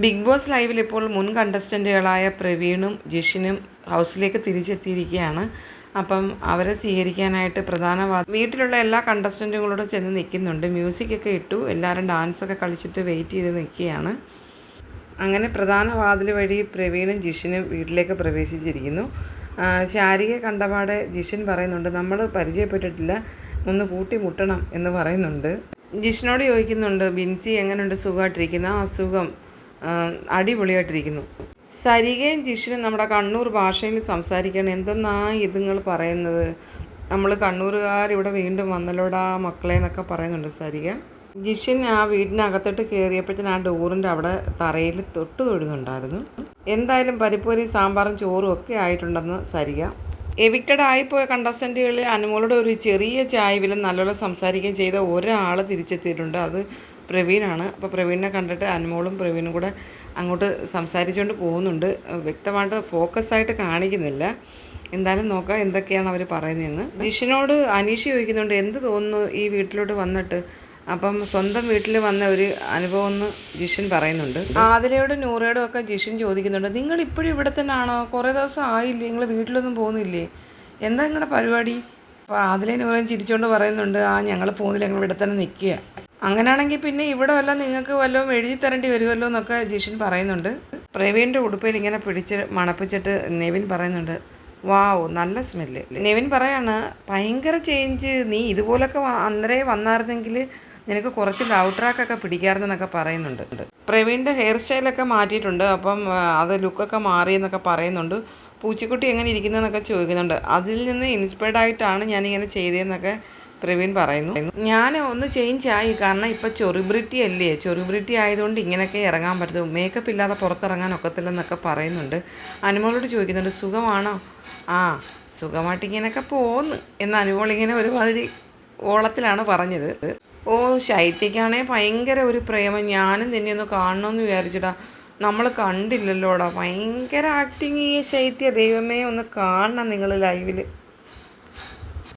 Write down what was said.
Big boss ലൈവിൽ ഇപ്പോൾ മുൻ കണ്ടസ്റ്റന്റുകളായ പ്രവീണും ജിഷിനും ഹൗസിലേക്ക് തിരിച്ചെത്തിയിരിക്കുകയാണ്. അപ്പം അവരെ സ്വീകരിക്കാനായിട്ട് പ്രധാന വീട്ടിലുള്ള എല്ലാ കണ്ടസ്റ്റന്റുകളോടും ചെന്ന് നിൽക്കുന്നുണ്ട്. മ്യൂസിക് ഒക്കെ ഇട്ടു. എല്ലാവരും ഡാൻസൊക്കെ കളിച്ചിട്ട് വെയിറ്റ് ചെയ്ത് നിൽക്കുകയാണ്. അങ്ങനെ പ്രധാന വാതിൽ വഴി പ്രവീണും ജിഷിനും വീട്ടിലേക്ക് പ്രവേശിച്ചിരിക്കുന്നു. ശാരികയെ കണ്ടപാടെ ജിഷിൻ പറയുന്നുണ്ട് നമ്മൾ പരിചയപ്പെട്ടിട്ടില്ല. ഒന്ന് കൂട്ടി മുട്ടണം എന്ന് പറയുന്നുണ്ട്. ജിഷിനോട് ചോദിക്കുന്നുണ്ട് ബിൻസി എങ്ങനെയുണ്ട് സുഖമായിട്ടിരിക്കുന്ന? അസുഖം അടിപൊളിയായിട്ടിരിക്കുന്നു. സരികയും ജിഷിനും നമ്മുടെ കണ്ണൂർ ഭാഷയിൽ സംസാരിക്കണം. എന്തെന്നാ ഇതുങ്ങൾ പറയുന്നത്? നമ്മൾ കണ്ണൂരുകാർ ഇവിടെ വീണ്ടും വന്നല്ലോടാ മക്കളെ എന്നൊക്കെ പറയുന്നുണ്ട് സരിക. ജിഷിൻ ആ വീടിനകത്തോട്ട് കയറിയപ്പോഴത്തേന് ആ ഡോറിന്റെ അവിടെ തറയിൽ തൊട്ട് തൊടുന്നുണ്ടായിരുന്നു എന്തായാലും പരിപ്പൂരി സാമ്പാറും ചോറും ഒക്കെ ആയിട്ടുണ്ടെന്ന് സരിക. എവിക്റ്റഡ് ആയിപ്പോയ കണ്ടസ്റ്റന്റുകളിൽ അനുമോളോട് ഒരു ചെറിയ ചായവിലും നല്ലോണം സംസാരിക്കുകയും ചെയ്ത ഒരാൾ തിരിച്ചെത്തിയിട്ടുണ്ട്. അത് പ്രവീണാണ്. അപ്പോൾ പ്രവീണിനെ കണ്ടിട്ട് അനുമോളും പ്രവീണും കൂടെ അങ്ങോട്ട് സംസാരിച്ചുകൊണ്ട് പോകുന്നുണ്ട്. വ്യക്തമായിട്ട് ഫോക്കസായിട്ട് കാണിക്കുന്നില്ല. എന്തായാലും നോക്കാം എന്തൊക്കെയാണ് അവർ പറയുന്നതെന്ന്. ജിഷിനോട് അനീഷ് ചോദിക്കുന്നുണ്ട് എന്ത് തോന്നുന്നു ഈ വീട്ടിലോട്ട് വന്നിട്ട്? അപ്പം സ്വന്തം വീട്ടിൽ വന്ന ഒരു അനുഭവം എന്ന് ജിഷൻ പറയുന്നുണ്ട്. ആദിലയോടും നൂറയോടും ഒക്കെ ജിഷൻ ചോദിക്കുന്നുണ്ട് നിങ്ങൾ ഇപ്പോഴും ഇവിടെ തന്നെ ആണോ കുറേ ദിവസം ആയില്ലേ നിങ്ങൾ വീട്ടിലൊന്നും പോകുന്നില്ലേ? എന്താ നിങ്ങളുടെ പരിപാടി? അപ്പോൾ ആദിലെ നൂറയും ചിരിച്ചുകൊണ്ട് പറയുന്നുണ്ട് ആ ഞങ്ങൾ പോകുന്നില്ല ഞങ്ങൾ ഇവിടെ തന്നെ നിൽക്കുക അങ്ങനെയാണെങ്കിൽ പിന്നെ ഇവിടെ വല്ല നിങ്ങൾക്ക് വല്ലതും എഴുതി തരേണ്ടി വരുമല്ലോ എന്നൊക്കെ ജിഷൻ പറയുന്നുണ്ട്. പ്രവീണിന്റെ ഉടുപ്പിൽ ഇങ്ങനെ പിടിച്ച് മണപ്പിച്ചിട്ട് നെവിൻ പറയുന്നുണ്ട് വാവ് നല്ല സ്മെല്ല്. നെവിൻ പറയാണ് ഭയങ്കര ചേഞ്ച് നീ ഇതുപോലൊക്കെ അന്നേരേ വന്നായിരുന്നെങ്കിൽ നിനക്ക് കുറച്ച് ലവ് ട്രാക്കൊക്കെ പിടിക്കാറുണ്ടെന്നൊക്കെ പറയുന്നുണ്ട്. പ്രവീണിന്റെ ഹെയർ സ്റ്റൈലൊക്കെ മാറ്റിയിട്ടുണ്ട്. അപ്പം അത് ലുക്കൊക്കെ മാറിയെന്നൊക്കെ പറയുന്നുണ്ട്. പൂച്ചിക്കുട്ടി എങ്ങനെ ഇരിക്കുന്നതെന്നൊക്കെ ചോദിക്കുന്നുണ്ട്. അതിൽ നിന്ന് ഇൻസ്പയർഡ് ആയിട്ടാണ് ഞാനിങ്ങനെ ചെയ്തതെന്നൊക്കെ പ്രവീൺ പറയുന്നു. ഞാൻ ഒന്ന് ചേഞ്ച് ആയി. കാരണം ഇപ്പം ചൊറിബ്രിറ്റി അല്ലേ? ചൊറിബ്രിറ്റി ആയതുകൊണ്ട് ഇങ്ങനെയൊക്കെ ഇറങ്ങാൻ പറ്റും മേക്കപ്പ് ഇല്ലാതെ പുറത്തിറങ്ങാൻ ഒക്കത്തില്ലെന്നൊക്കെ പറയുന്നുണ്ട്. അനുമോളോട് ചോദിക്കുന്നുണ്ട് സുഖമാണോ? ആ സുഖമായിട്ട് ഇങ്ങനെയൊക്കെ പോന്ന് എന്ന് അനുമോൾ ഇങ്ങനെ ഒരുമാതിരി ഓളത്തിലാണ് പറഞ്ഞത്. ഓ ശൈത്യക്കാണേ ഭയങ്കര ഒരു പ്രേമം. ഞാനും നിന്നെ ഒന്ന് കാണണമെന്ന് വിചാരിച്ചിട്ടാ നമ്മൾ കണ്ടില്ലല്ലോടാ. ഭയങ്കര ആക്ടിങ് ഈ ശൈത്യ. ദൈവമേ ഒന്ന് കാണണം നിങ്ങൾ ലൈവിൽ